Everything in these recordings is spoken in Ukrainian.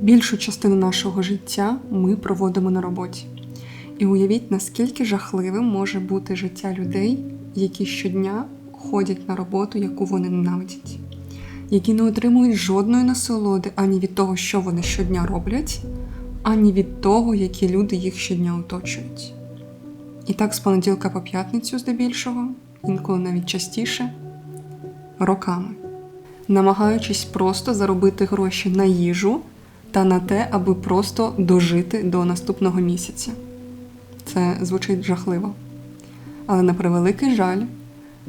Більшу частину нашого життя ми проводимо на роботі. І уявіть, наскільки жахливим може бути життя людей, які щодня ходять на роботу, яку вони ненавидять, які не отримують жодної насолоди ані від того, що вони щодня роблять, ані від того, які люди їх щодня оточують. І так з понеділка по п'ятницю, здебільшого, інколи навіть частіше, роками, намагаючись просто заробити гроші на їжу та на те, аби просто дожити до наступного місяця. Це звучить жахливо. Але на превеликий жаль,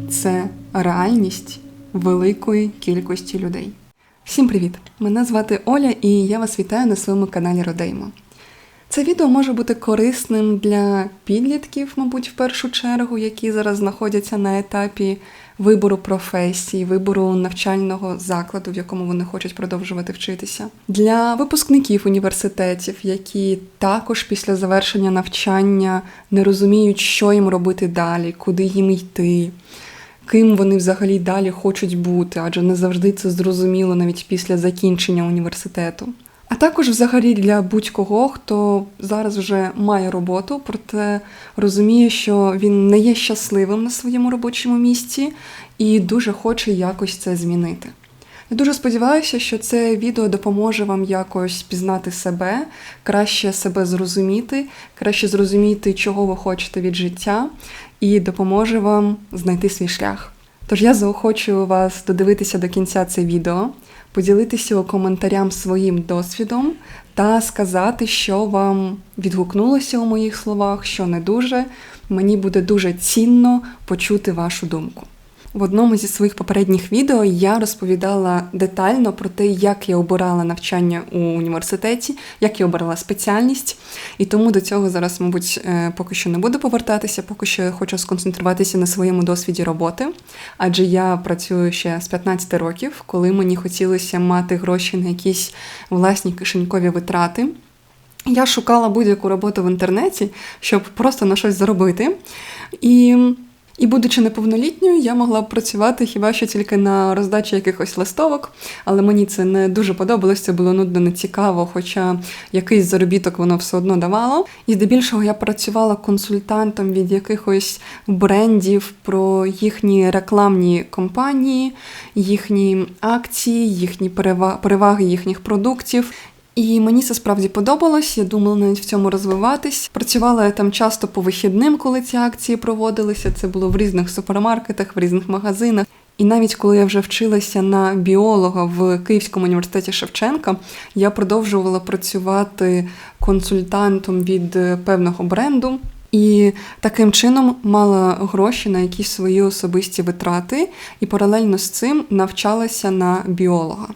це реальність великої кількості людей. Всім привіт! Мене звати Оля і я вас вітаю на своєму каналі Родеймо. Це відео може бути корисним для підлітків, мабуть, в першу чергу, які зараз знаходяться на етапі вибору професії, вибору навчального закладу, в якому вони хочуть продовжувати вчитися, для випускників університетів, які також після завершення навчання не розуміють, що їм робити далі, куди їм йти. Ким вони взагалі далі хочуть бути, адже не завжди це зрозуміло навіть після закінчення університету. А також, взагалі, для будь-кого, хто зараз вже має роботу, проте розуміє, що він не є щасливим на своєму робочому місці і дуже хоче якось це змінити. Я дуже сподіваюся, що це відео допоможе вам якось пізнати себе, краще себе зрозуміти, краще зрозуміти, чого ви хочете від життя, і допоможе вам знайти свій шлях. Тож я заохочую вас додивитися до кінця це відео, поділитися коментарям своїм досвідом та сказати, що вам відгукнулося у моїх словах, що не дуже. Мені буде дуже цінно почути вашу думку. В одному зі своїх попередніх відео я розповідала детально про те, як я обирала навчання у університеті, як я обирала спеціальність, і тому до цього зараз, мабуть, е, поки що не буду повертатися, поки що я хочу сконцентруватися на своєму досвіді роботи, адже я працюю ще з 15 років, коли мені хотілося мати гроші на якісь власні кишенькові витрати. Я шукала будь-яку роботу в інтернеті, щоб просто на щось заробити. І і, будучи неповнолітньою, я могла б працювати хіба що тільки на роздачі якихось листовок, але мені це не дуже подобалось, це було нудно нецікаво, хоча якийсь заробіток воно все одно давало. І здебільшого я працювала консультантом від якихось брендів про їхні рекламні компанії, їхні акції, їхні переваги їхніх продуктів. І мені це справді подобалось. Я думала навіть в цьому розвиватись. Працювала я там часто по вихідним, коли ці акції проводилися. Це було в різних супермаркетах, в різних магазинах. І навіть коли я вже вчилася на біолога в Київському університеті Шевченка, я продовжувала працювати консультантом від певного бренду. І таким чином мала гроші на якісь свої особисті витрати, і паралельно з цим навчалася на біолога.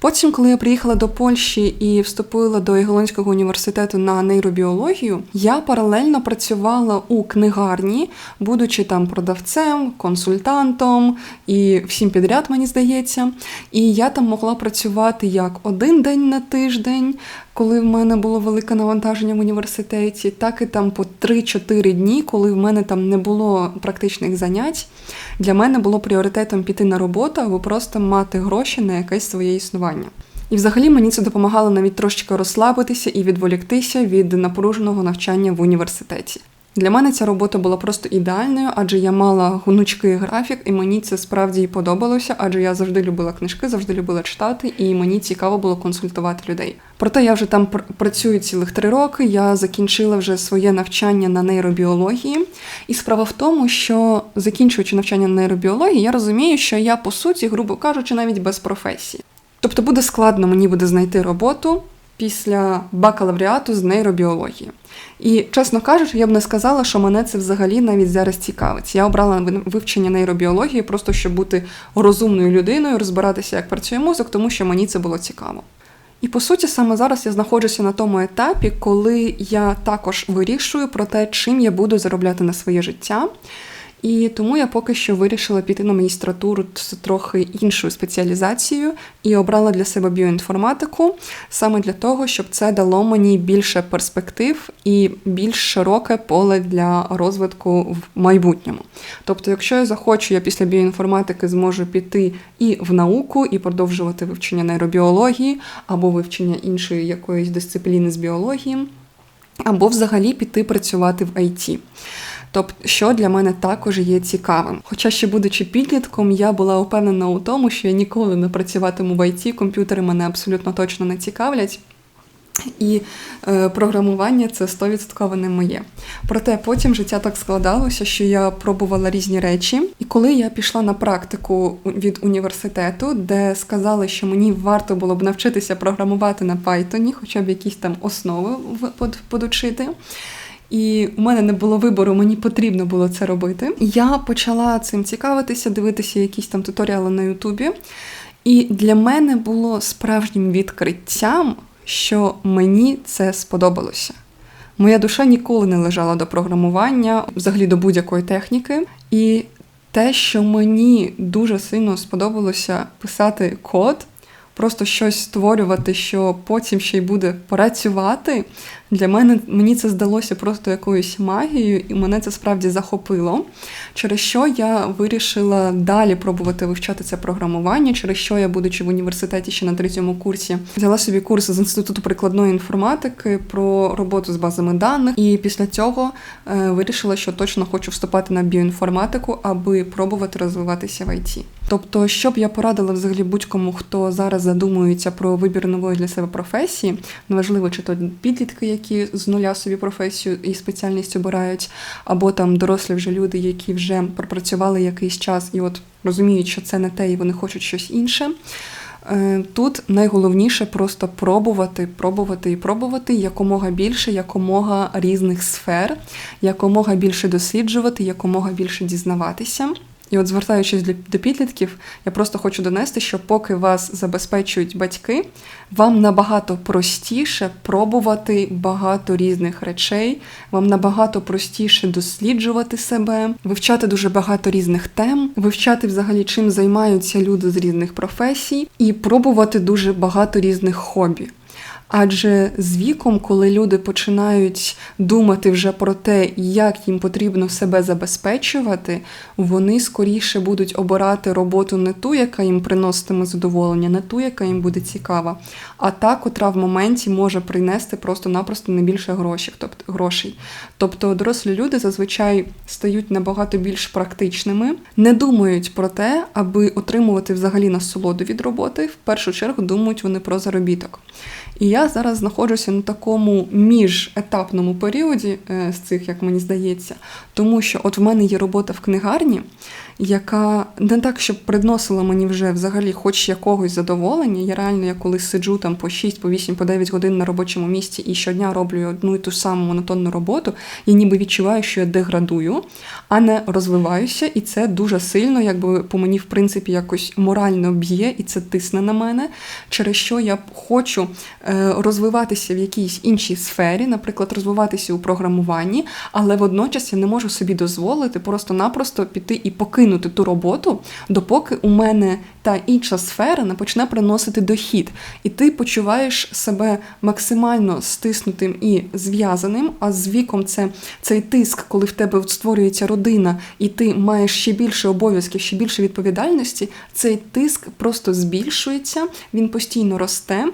Потім, коли я приїхала до Польщі і вступила до Ягелонського університету на нейробіологію, я паралельно працювала у книгарні, будучи там продавцем, консультантом і всім підряд, мені здається. І я там могла працювати як один день на тиждень, коли в мене було велике навантаження в університеті, так і там по 3-4 дні, коли в мене там не було практичних занять. Для мене було пріоритетом піти на роботу або просто мати гроші на якесь своє існування. І взагалі мені це допомагало навіть трошечки розслабитися і відволіктися від напруженого навчання в університеті. Для мене ця робота була просто ідеальною, адже я мала гнучкий графік, і мені це справді подобалося, адже я завжди любила книжки, завжди любила читати, і мені цікаво було консультувати людей. Проте я вже там працюю цілих три роки. Я закінчила вже своє навчання на нейробіології. І справа в тому, що закінчуючи навчання на нейробіології, я розумію, що я по суті, грубо кажучи, навіть без професії. Тобто буде складно мені буде знайти роботу після бакалавріату з нейробіології. І, чесно кажучи, я б не сказала, що мене це взагалі навіть зараз цікавить. Я обрала вивчення нейробіології, просто щоб бути розумною людиною, розбиратися, як працює мозок, тому що мені це було цікаво. І по суті, саме зараз я знаходжуся на тому етапі, коли я також вирішую про те, чим я буду заробляти на своє життя. І тому я поки що вирішила піти на магістратуру з трохи іншою спеціалізацією і обрала для себе біоінформатику саме для того, щоб це дало мені більше перспектив і більш широке поле для розвитку в майбутньому. Тобто, якщо я захочу, я після біоінформатики зможу піти і в науку, і продовжувати вивчення нейробіології або вивчення іншої якоїсь дисципліни з біології, або взагалі піти працювати в ІТ. Тобто, що для мене також є цікавим. Хоча ще будучи підлітком, я була упевнена у тому, що я ніколи не працюватиму в ІТ, комп'ютери мене абсолютно точно не цікавлять. І е, програмування це 100% не моє. Проте потім життя так складалося, що я пробувала різні речі. І коли я пішла на практику від університету, де сказали, що мені варто було б навчитися програмувати на Python, хоча б якісь там основи подучити. І у мене не було вибору, мені потрібно було це робити. Я почала цим цікавитися, дивитися якісь там туторіали на Ютубі. І для мене було справжнім відкриттям, що мені це сподобалося. Моя душа ніколи не лежала до програмування, взагалі до будь-якої техніки. І те, що мені дуже сильно сподобалося писати код, просто щось створювати, що потім ще й буде працювати. Для мене мені це здалося просто якоюсь магією, і мене це справді захопило. Через що я вирішила далі пробувати вивчати це програмування, через що я, будучи в університеті ще на третьому курсі, взяла собі курс з інституту прикладної інформатики про роботу з базами даних. І після цього е, вирішила, що точно хочу вступати на біоінформатику, аби пробувати розвиватися в ІТ. Тобто, що б я порадила взагалі будь-кому, хто зараз задумується про вибір нової для себе професії, неважливо, чи то підлітки, які з нуля собі професію і спеціальність обирають, або там дорослі вже люди, які вже пропрацювали якийсь час і от розуміють, що це не те, і вони хочуть щось інше. Е, тут найголовніше просто пробувати, пробувати і пробувати якомога більше, якомога різних сфер, якомога більше досліджувати, якомога більше дізнаватися. І от, звертаючись до підлітків, я просто хочу донести, що поки вас забезпечують батьки, вам набагато простіше пробувати багато різних речей, вам набагато простіше досліджувати себе, вивчати дуже багато різних тем, вивчати взагалі, чим займаються люди з різних професій, і пробувати дуже багато різних хобі. Адже з віком, коли люди починають думати вже про те, як їм потрібно себе забезпечувати, вони скоріше будуть обирати роботу не ту, яка їм приноситиме задоволення, не ту, яка їм буде цікава, а та, котра в моменті може принести просто-напросто не більше грошей. Тобто грошей. Тобто дорослі люди зазвичай стають набагато більш практичними, не думають про те, аби отримувати взагалі насолоду від роботи. В першу чергу думають вони про заробіток. І я зараз знаходжуся на такому міжетапному періоді е, з цих, як мені здається, тому що от в мене є робота в книгарні, яка не так, щоб приносила мені вже взагалі хоч якогось задоволення. Я реально я коли сиджу там по 6, по 8, по 9 годин на робочому місці і щодня роблю одну і ту саму монотонну роботу, я ніби відчуваю, що я деградую, а не розвиваюся, і це дуже сильно, якби по мені, в принципі, якось морально б'є, і це тисне на мене, через що я хочу е, розвиватися в якійсь іншій сфері, наприклад, розвиватися у програмуванні, але водночас я не можу собі дозволити просто-напросто піти і покинути покинути ту роботу, допоки у мене та інша сфера не почне приносити дохід. І ти почуваєш себе максимально стиснутим і зв'язаним. А з віком це цей тиск, коли в тебе створюється родина, і ти маєш ще більше обов'язків, ще більше відповідальності. Цей тиск просто збільшується, він постійно росте.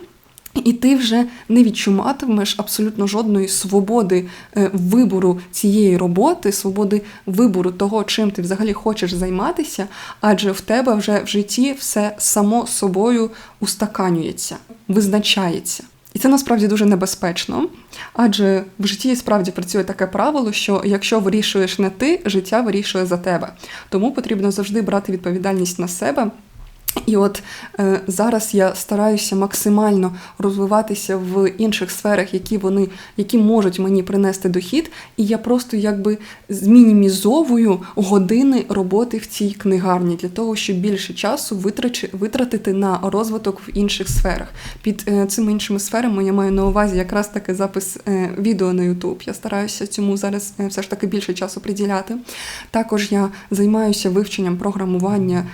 І ти вже не відчуватимеш абсолютно жодної свободи е, вибору цієї роботи, свободи вибору того, чим ти взагалі хочеш займатися, адже в тебе вже в житті все само собою устаканюється, визначається. І це насправді дуже небезпечно, адже в житті справді працює таке правило, що якщо вирішуєш не ти, життя вирішує за тебе. Тому потрібно завжди брати відповідальність на себе І от е, зараз я стараюся максимально розвиватися в інших сферах, які вони які можуть мені принести дохід, і я просто якби змінімізовую години роботи в цій книгарні для того, щоб більше часу витрачи, витратити на розвиток в інших сферах. Під е, цими іншими сферами я маю на увазі якраз таки запис е, відео на YouTube. Я стараюся цьому зараз е, все ж таки більше часу приділяти. Також я займаюся вивченням програмування.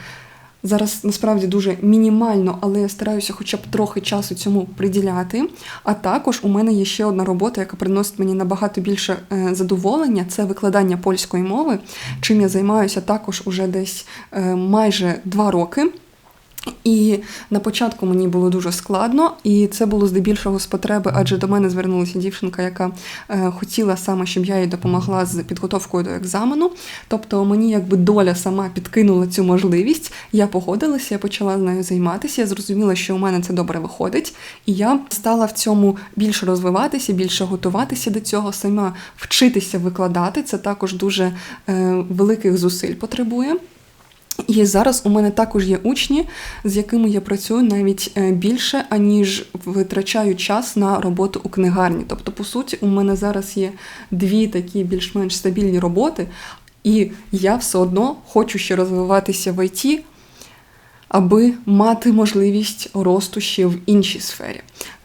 Зараз насправді дуже мінімально, але я стараюся хоча б трохи часу цьому приділяти. А також у мене є ще одна робота, яка приносить мені набагато більше е, задоволення це викладання польської мови, чим я займаюся також уже десь е, майже два роки. І на початку мені було дуже складно, і це було здебільшого з потреби, адже до мене звернулася дівчинка, яка е, хотіла саме, щоб я їй допомогла з підготовкою до екзамену. Тобто мені якби доля сама підкинула цю можливість. Я погодилася, я почала з нею займатися. Я зрозуміла, що у мене це добре виходить, і я стала в цьому більше розвиватися, більше готуватися до цього, сама вчитися викладати. Це також дуже е, великих зусиль потребує. І зараз у мене також є учні, з якими я працюю навіть е, більше, аніж витрачаю час на роботу у книгарні. Тобто, по суті, у мене зараз є дві такі більш-менш стабільні роботи, і я все одно хочу ще розвиватися в ІТ, аби мати можливість росту ще в іншій сфері.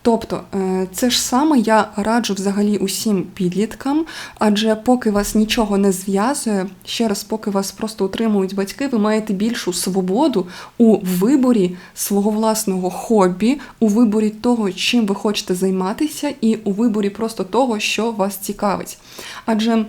Тобто, е, це ж саме я раджу взагалі усім підліткам, адже поки вас нічого не зв'язує, ще раз, поки вас просто утримують батьки, ви маєте більшу свободу у виборі свого власного хобі, у виборі того, чим ви хочете займатися, і у виборі просто того, що вас цікавить. Адже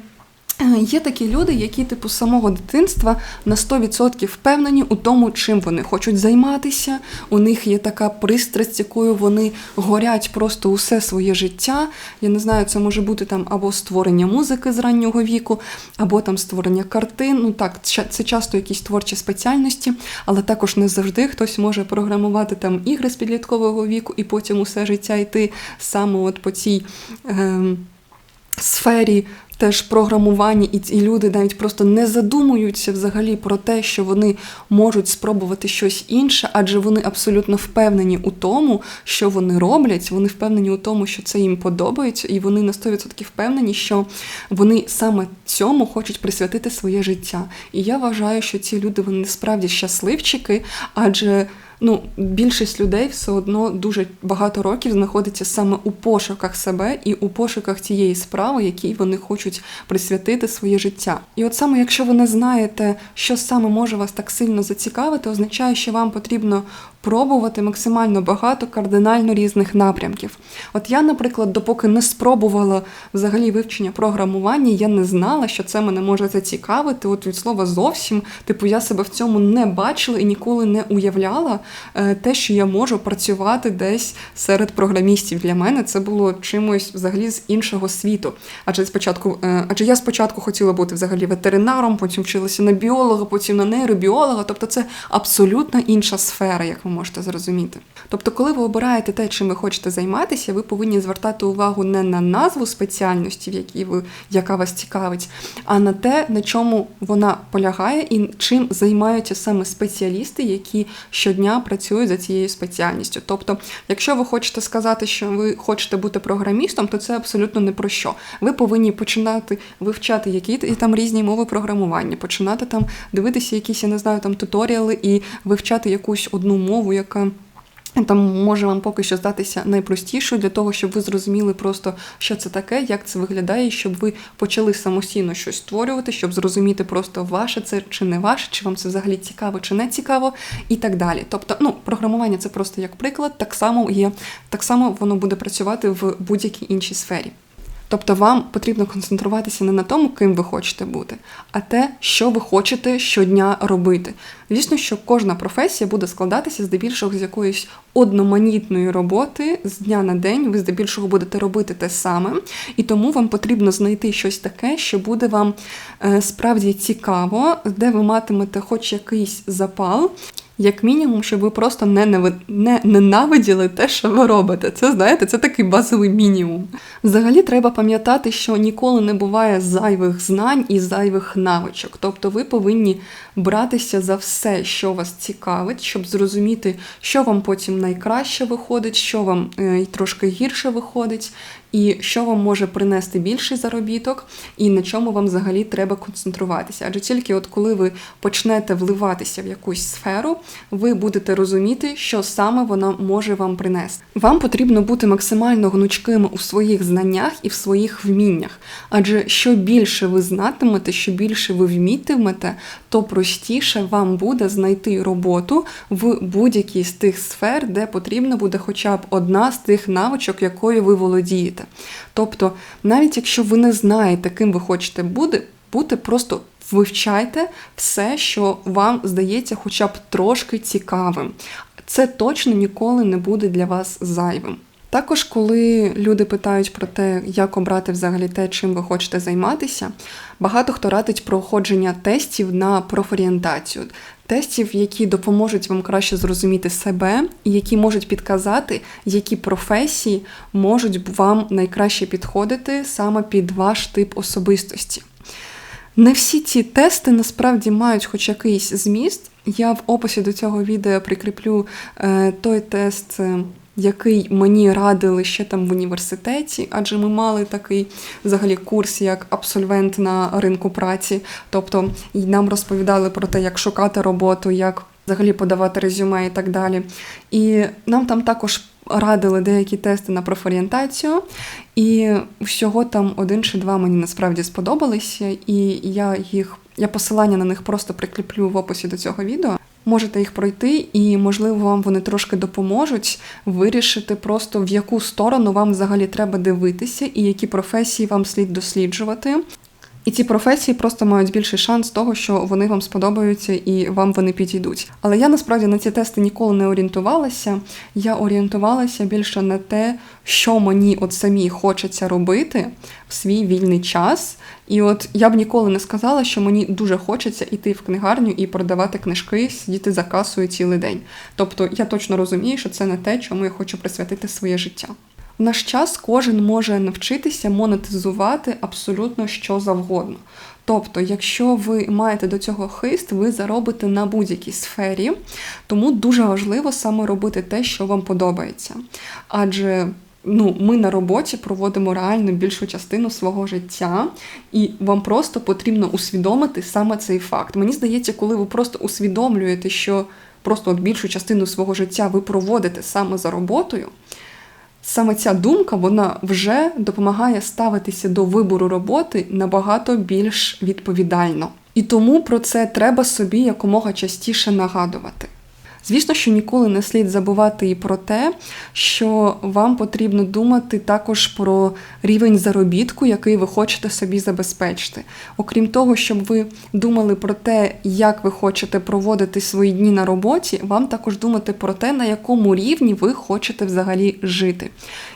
є такі люди, які, типу, з самого дитинства на 100% впевнені у тому, чим вони хочуть займатися. У них є така пристрасть, якою вони горять просто усе своє життя. Я не знаю, це може бути там або створення музики з раннього віку, або там створення картин. Ну так, це часто якісь творчі спеціальності, але також не завжди хтось може програмувати там ігри з підліткового віку і потім усе життя йти саме от по цій. Е, Сфері теж програмування, і ці люди навіть просто не задумуються взагалі про те, що вони можуть спробувати щось інше, адже вони абсолютно впевнені у тому, що вони роблять. Вони впевнені у тому, що це їм подобається, і вони на 100% впевнені, що вони саме цьому хочуть присвятити своє життя. І я вважаю, що ці люди вони справді щасливчики, адже ну, більшість людей все одно дуже багато років знаходиться саме у пошуках себе і у пошуках тієї справи, якій вони хочуть присвятити своє життя. І от саме, якщо ви не знаєте, що саме може вас так сильно зацікавити, означає, що вам потрібно пробувати максимально багато кардинально різних напрямків. От я, наприклад, допоки не спробувала взагалі вивчення програмування, я не знала, що це мене може зацікавити. От від слова зовсім, типу, я себе в цьому не бачила і ніколи не уявляла е, те, що я можу працювати десь серед програмістів. Для мене це було чимось взагалі з іншого світу. Адже спочатку, е, адже я спочатку хотіла бути взагалі ветеринаром, потім вчилася на біолога, потім на нейробіолога. Тобто це абсолютно інша сфера, як ви можете зрозуміти. Тобто, коли ви обираєте те, чим ви хочете займатися, ви повинні звертати увагу не на назву спеціальності, в якій ви, яка вас цікавить, а на те, на чому вона полягає, і чим займаються саме спеціалісти, які щодня працюють за цією спеціальністю. Тобто, якщо ви хочете сказати, що ви хочете бути програмістом, то це абсолютно не про що. Ви повинні починати вивчати які там різні мови програмування, починати там дивитися якісь, я не знаю, там туторіали і вивчати якусь одну мову мову, яка там може вам поки що здатися найпростішою для того, щоб ви зрозуміли просто, що це таке, як це виглядає, щоб ви почали самостійно щось створювати, щоб зрозуміти просто ваше це чи не ваше, чи вам це взагалі цікаво, чи не цікаво, і так далі. Тобто, ну, програмування це просто як приклад, так само є, так само воно буде працювати в будь-якій іншій сфері. Тобто вам потрібно концентруватися не на тому, ким ви хочете бути, а те, що ви хочете щодня робити. Звісно, що кожна професія буде складатися здебільшого з якоїсь одноманітної роботи з дня на день. Ви здебільшого будете робити те саме, і тому вам потрібно знайти щось таке, що буде вам е, справді цікаво, де ви матимете хоч якийсь запал. Як мінімум, щоб ви просто не, не, не ненавиділи те, що ви робите. Це знаєте, це такий базовий мінімум. Взагалі, треба пам'ятати, що ніколи не буває зайвих знань і зайвих навичок. Тобто ви повинні братися за все, що вас цікавить, щоб зрозуміти, що вам потім найкраще виходить, що вам е, трошки гірше виходить, і що вам може принести більший заробіток, і на чому вам взагалі треба концентруватися. Адже тільки от коли ви почнете вливатися в якусь сферу, ви будете розуміти, що саме вона може вам принести. Вам потрібно бути максимально гнучкими у своїх знаннях і в своїх вміннях. Адже що більше ви знатимете, що більше ви вмітимете, то простіше вам буде знайти роботу в будь-якій з тих сфер, де потрібна буде хоча б одна з тих навичок, якою ви володієте. Тобто, навіть якщо ви не знаєте, ким ви хочете бути, бути просто вивчайте все, що вам здається, хоча б трошки цікавим. Це точно ніколи не буде для вас зайвим. Також, коли люди питають про те, як обрати взагалі те, чим ви хочете займатися, багато хто радить проходження тестів на профорієнтацію, тестів, які допоможуть вам краще зрозуміти себе, і які можуть підказати, які професії можуть вам найкраще підходити саме під ваш тип особистості. Не всі ці тести насправді мають хоч якийсь зміст. Я в описі до цього відео прикріплю е, той тест. Який мені радили ще там в університеті, адже ми мали такий взагалі курс як абсолвент на ринку праці. Тобто нам розповідали про те, як шукати роботу, як взагалі подавати резюме і так далі. І нам там також радили деякі тести на профорієнтацію, і всього там один чи два мені насправді сподобалися, і я їх. Я посилання на них просто прикріплю в описі до цього відео. Можете їх пройти, і, можливо, вам вони трошки допоможуть вирішити просто в яку сторону вам взагалі треба дивитися, і які професії вам слід досліджувати. І ці професії просто мають більший шанс того, що вони вам сподобаються і вам вони підійдуть. Але я насправді на ці тести ніколи не орієнтувалася. Я орієнтувалася більше на те, що мені от самі хочеться робити в свій вільний час. І от я б ніколи не сказала, що мені дуже хочеться йти в книгарню і продавати книжки, сидіти за касою цілий день. Тобто я точно розумію, що це не те, чому я хочу присвятити своє життя. В наш час кожен може навчитися монетизувати абсолютно що завгодно. Тобто, якщо ви маєте до цього хист, ви заробите на будь-якій сфері, тому дуже важливо саме робити те, що вам подобається. Адже ну, ми на роботі проводимо реально більшу частину свого життя, і вам просто потрібно усвідомити саме цей факт. Мені здається, коли ви просто усвідомлюєте, що просто от більшу частину свого життя ви проводите саме за роботою саме ця думка вона вже допомагає ставитися до вибору роботи набагато більш відповідально. І тому про це треба собі якомога частіше нагадувати. Звісно, що ніколи не слід забувати і про те, що вам потрібно думати також про рівень заробітку, який ви хочете собі забезпечити. Окрім того, щоб ви думали про те, як ви хочете проводити свої дні на роботі, вам також думати про те, на якому рівні ви хочете взагалі жити.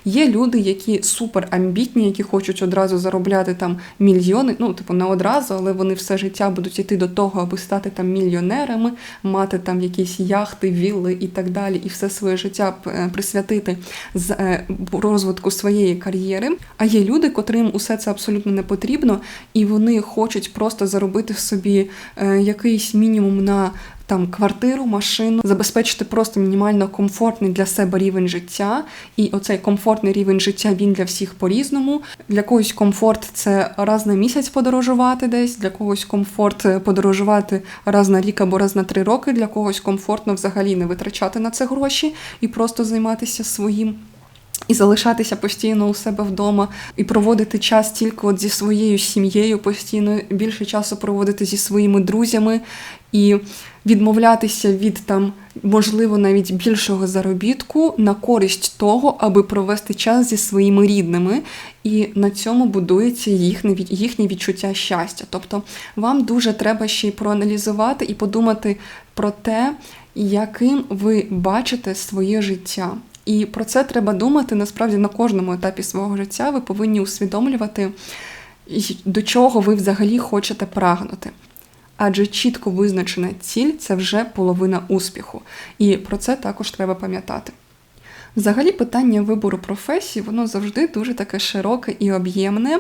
Є люди, які супер амбітні, які хочуть одразу заробляти там мільйони, ну, типу, не одразу, але вони все життя будуть йти до того, аби стати там мільйонерами, мати там якісь яхти, вілли і так далі, і все своє життя е, присвятити з е, розвитку своєї кар'єри. А є люди, котрим усе це абсолютно не потрібно, і вони хочуть просто заробити собі е, якийсь мінімум на там квартиру, машину, забезпечити просто мінімально комфортний для себе рівень життя. І оцей комфортний рівень життя він для всіх по-різному. Для когось комфорт це раз на місяць подорожувати десь, для когось комфорт подорожувати раз на рік або раз на три роки, для когось комфортно взагалі не витрачати на це гроші і просто займатися своїм. І залишатися постійно у себе вдома, і проводити час тільки от зі своєю сім'єю, постійно більше часу проводити зі своїми друзями і відмовлятися від там, можливо, навіть більшого заробітку на користь того, аби провести час зі своїми рідними, і на цьому будується їхнє їхнє відчуття щастя. Тобто вам дуже треба ще й проаналізувати і подумати про те, яким ви бачите своє життя. І про це треба думати насправді на кожному етапі свого життя. Ви повинні усвідомлювати, до чого ви взагалі хочете прагнути. Адже чітко визначена ціль це вже половина успіху, і про це також треба пам'ятати. Взагалі, питання вибору професії, воно завжди дуже таке широке і об'ємне,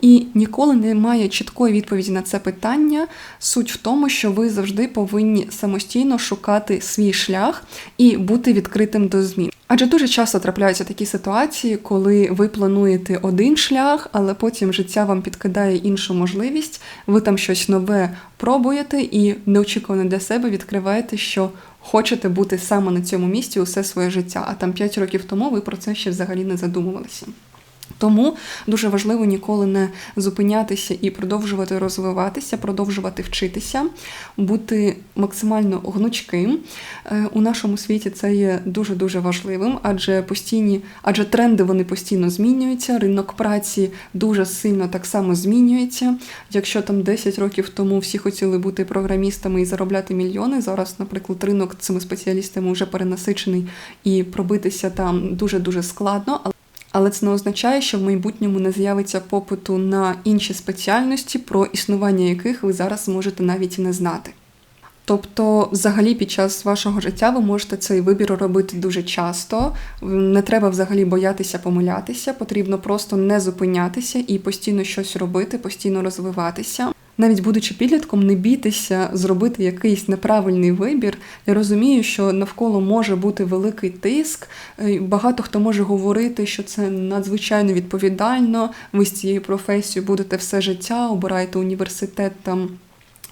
і ніколи немає чіткої відповіді на це питання. Суть в тому, що ви завжди повинні самостійно шукати свій шлях і бути відкритим до змін. Адже дуже часто трапляються такі ситуації, коли ви плануєте один шлях, але потім життя вам підкидає іншу можливість, ви там щось нове пробуєте і неочікувано для себе відкриваєте, що хочете бути саме на цьому місці усе своє життя, а там 5 років тому ви про це ще взагалі не задумувалися. Тому дуже важливо ніколи не зупинятися і продовжувати розвиватися, продовжувати вчитися, бути максимально гнучким. Е, у нашому світі це є дуже дуже важливим, адже постійні, адже тренди вони постійно змінюються. Ринок праці дуже сильно так само змінюється. Якщо там 10 років тому всі хотіли бути програмістами і заробляти мільйони, зараз, наприклад, ринок цими спеціалістами вже перенасичений і пробитися там дуже дуже складно. Але це не означає, що в майбутньому не з'явиться попиту на інші спеціальності, про існування яких ви зараз можете навіть не знати. Тобто, взагалі, під час вашого життя ви можете цей вибір робити дуже часто. Не треба взагалі боятися помилятися, потрібно просто не зупинятися і постійно щось робити, постійно розвиватися навіть будучи підлітком, не бійтеся зробити якийсь неправильний вибір. Я розумію, що навколо може бути великий тиск. Е, багато хто може говорити, що це надзвичайно відповідально. Ви з цією професією будете все життя, обираєте університет там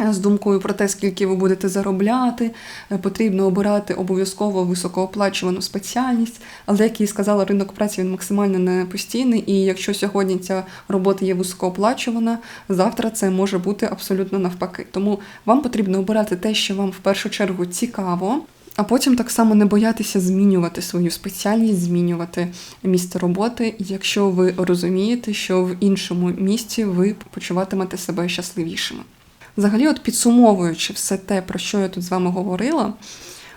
з думкою про те, скільки ви будете заробляти, е, потрібно обирати обов'язково високооплачувану спеціальність. Але, як і сказала, ринок праці він максимально не постійний, і якщо сьогодні ця робота є високооплачувана, завтра це може бути абсолютно навпаки. Тому вам потрібно обирати те, що вам в першу чергу цікаво. А потім так само не боятися змінювати свою спеціальність, змінювати місце роботи, якщо ви розумієте, що в іншому місці ви почуватимете себе щасливішими. Взагалі, от підсумовуючи все те, про що я тут з вами говорила,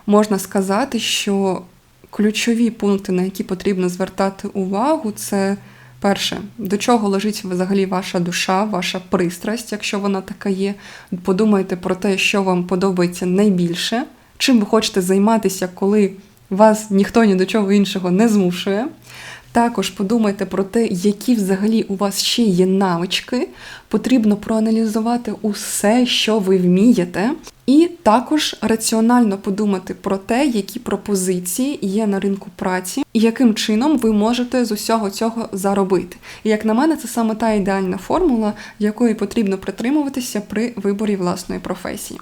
можна сказати, що ключові пункти, на які потрібно звертати увагу, це перше, до чого лежить взагалі ваша душа, ваша пристрасть, якщо вона така є. Подумайте про те, що вам подобається найбільше, чим ви хочете займатися, коли вас ніхто ні до чого іншого не змушує. Також подумайте про те, які взагалі у вас ще є навички. Потрібно проаналізувати усе, що ви вмієте, і також раціонально подумати про те, які пропозиції є на ринку праці, і яким чином ви можете з усього цього заробити. І як на мене, це саме та ідеальна формула, якої потрібно притримуватися при виборі власної професії.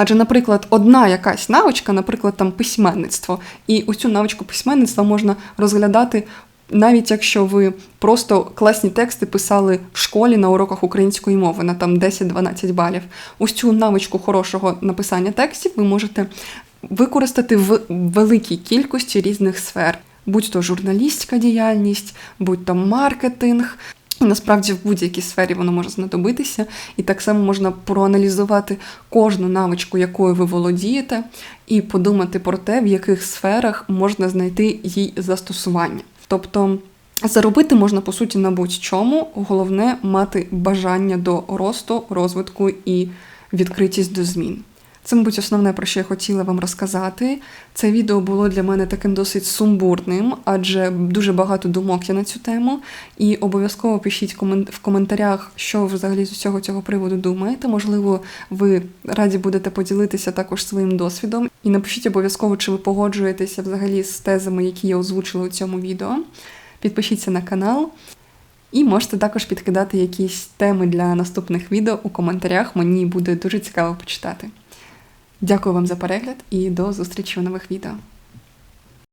Адже, наприклад, одна якась навичка, наприклад, там письменництво, і цю навичку письменництва можна розглядати навіть якщо ви просто класні тексти писали в школі на уроках української мови на там 10-12 балів, ось цю навичку хорошого написання текстів ви можете використати в великій кількості різних сфер, будь-то журналістська діяльність, будь-то маркетинг. І насправді в будь-якій сфері воно може знадобитися, і так само можна проаналізувати кожну навичку, якою ви володієте, і подумати про те, в яких сферах можна знайти їй застосування. Тобто заробити можна по суті на будь-чому. Головне мати бажання до росту, розвитку і відкритість до змін. Це, мабуть, основне, про що я хотіла вам розказати. Це відео було для мене таким досить сумбурним, адже дуже багато думок є на цю тему. І обов'язково пишіть в коментарях, що ви взагалі з усього цього приводу думаєте. Можливо, ви раді будете поділитися також своїм досвідом. І напишіть обов'язково, чи ви погоджуєтеся взагалі з тезами, які я озвучила у цьому відео. Підпишіться на канал. І можете також підкидати якісь теми для наступних відео у коментарях. Мені буде дуже цікаво почитати. Дякую вам за перегляд і до зустрічі у нових відео.